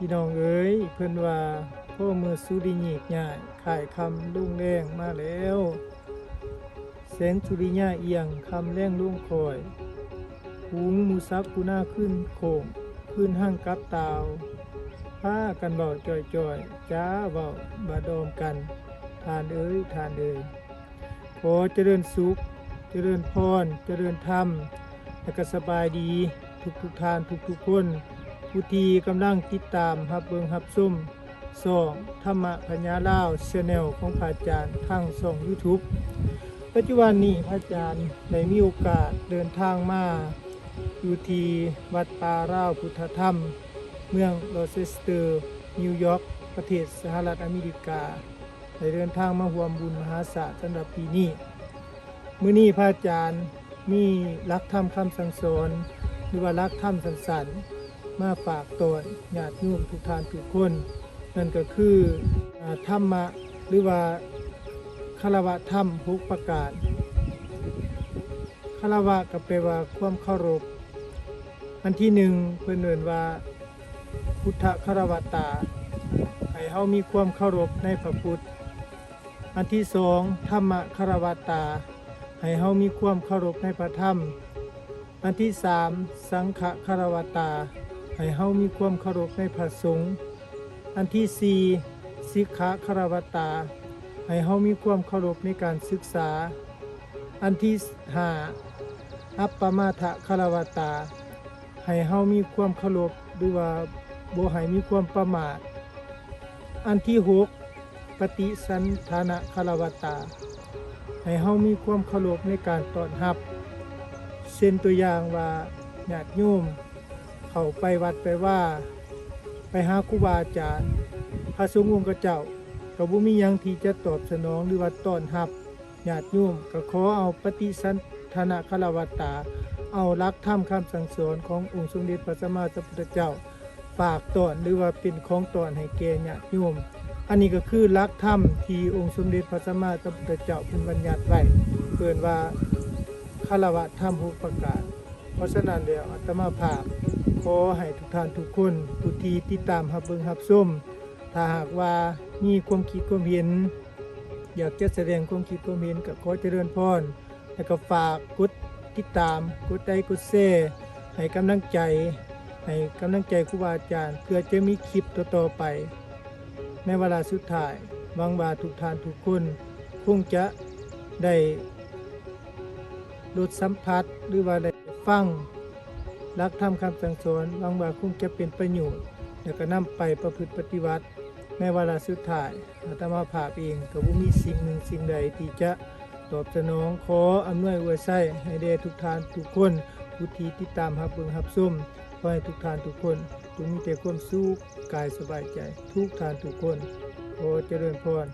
พี่น้องเอ๋ยเพิ่อนว่าพ่อมือสุริยีกง่ายขายคำลุ่งแรงมาแล้วแสงสุริยะเอียงคำแรงลุ่งคอยหุงมูซับกูหน้าขึ้นโคงขึ้นห้างกับตาวผ้ากันเบาจ่อยๆจ้าเบาบาดอมกันทานเอ้ยทานเอ้ยขอเจริญสุข เจริญพร เจริญธรรมและก็สบายดีทุกทุกทานทุกทุกคน ผู้ที่กำลังติดตามรับเบิงรับซุ่มสองธรรมะพญาลาวชแนลของพระอาจารย์ทางส่อง YouTube ปัจจุบันนี้พระอาจารย์ได้มีโอกาสเดินทางมาอยู่ที่วัดป่าร่าวพุทธธรรม เมืองโรเชสเตอร์นิวยอร์กประเทศสหรัฐอเมริกาได้เดินทางมาร่วมบุญมหาศาสร์สำหรับปีนี้มื้อนี้พระอาจารย์มีหลักธรรมคำสั่งสอนหรือว่าหลักธรรมสันสัน มาฝากตนญาติโยมทุกทานทุกคน นั่นก็คือธรรมะหรือว่าคารวะธรรมหกประการคารวะก็แปลว่าความเคารพอันที่หนึ่งเพื่อนเอ่นว่าพุทธคารวตาให้เฮามีความเคารพในพระพุทธ อันที่สองธรรมคารวตาให้เฮามีความเคารพในพระธรรม อันที่สามสังฆคารวตา ให้เฮามีความเคารพในพระสงฆ์อันที่สี่สิกขาคารวตา ให้เฮามีความเคารพในการศึกษา อันที่ห้าอัปปมาทะคารวตา ให้เฮามีความเคารพหรือว่าบ่ให้มีความประมาท อันที่หกปฏิสันฐานะคารวตา ให้เฮามีความเคารพในการต้อนรับเช่นตัวอย่างว่าญาติโยม เขาไปวัดไปว่า ไปหาครูบาอาจารย์พระสงฆ์องค์เจ้าก็บ่มีหยังที่จะตอบสนองหรือว่าต้อนรับญาติโยมก็ขอเอาปฏิสันฐานะคารวตา เอาหลักธรรมคำสั่งสอนขององค์สมเด็จพระสัมมาสัมพุทธเจ้าฝากตอนหรือว่าเป็นของตอนให้แก่ญาติโยมอันนี้ก็คือหลักธรรมที่องค์สมเด็จพระสัมมาสัมพุทธเจ้าเป็นบัญญัติไว้เกินว่าคารวะธรรมหุประกาศ เพราะฉะนั้นเดี๋ยวอาตมาภาพขอให้ทุกท่านทุกคนผู้ที่ติดตามรับเบิงรับชมถ้าหากว่ามีความคิดความเห็น อยากจะแสดงความคิดความเห็นก็ขอเจริญพรแล้วก็ฝากกดติดตามกดไลค์กดแชร์ให้กำลังใจให้กำลังใจครูบาอาจารย์ เพื่อจะมีคลิปต่อๆไป ในเวลาสุดท้ายหวังว่าทุกท่านทุกคนคงจะได้รสสัมผัสหรือว่าได้ ฟังรักธรรมคำสั่งสอนหวังว่าคงจะเป็นประโยชน์แล้วก็นำไปประพฤติปฏิบัติในเวลาสุดท้ายอาตมาภาพเองก็บ่มีสิ่งหนึ่งสิ่งใดที่จะตอบสนองขออำนวยอวยไส้ให้แด่ทุกทานทุกคนผู้ที่ติดตามรับเบิ่งรับชมขอให้ทุกทานทุกคนจงมีแต่ความสุขกายสบายใจ ทุกทานทุกคนขอเจริญพร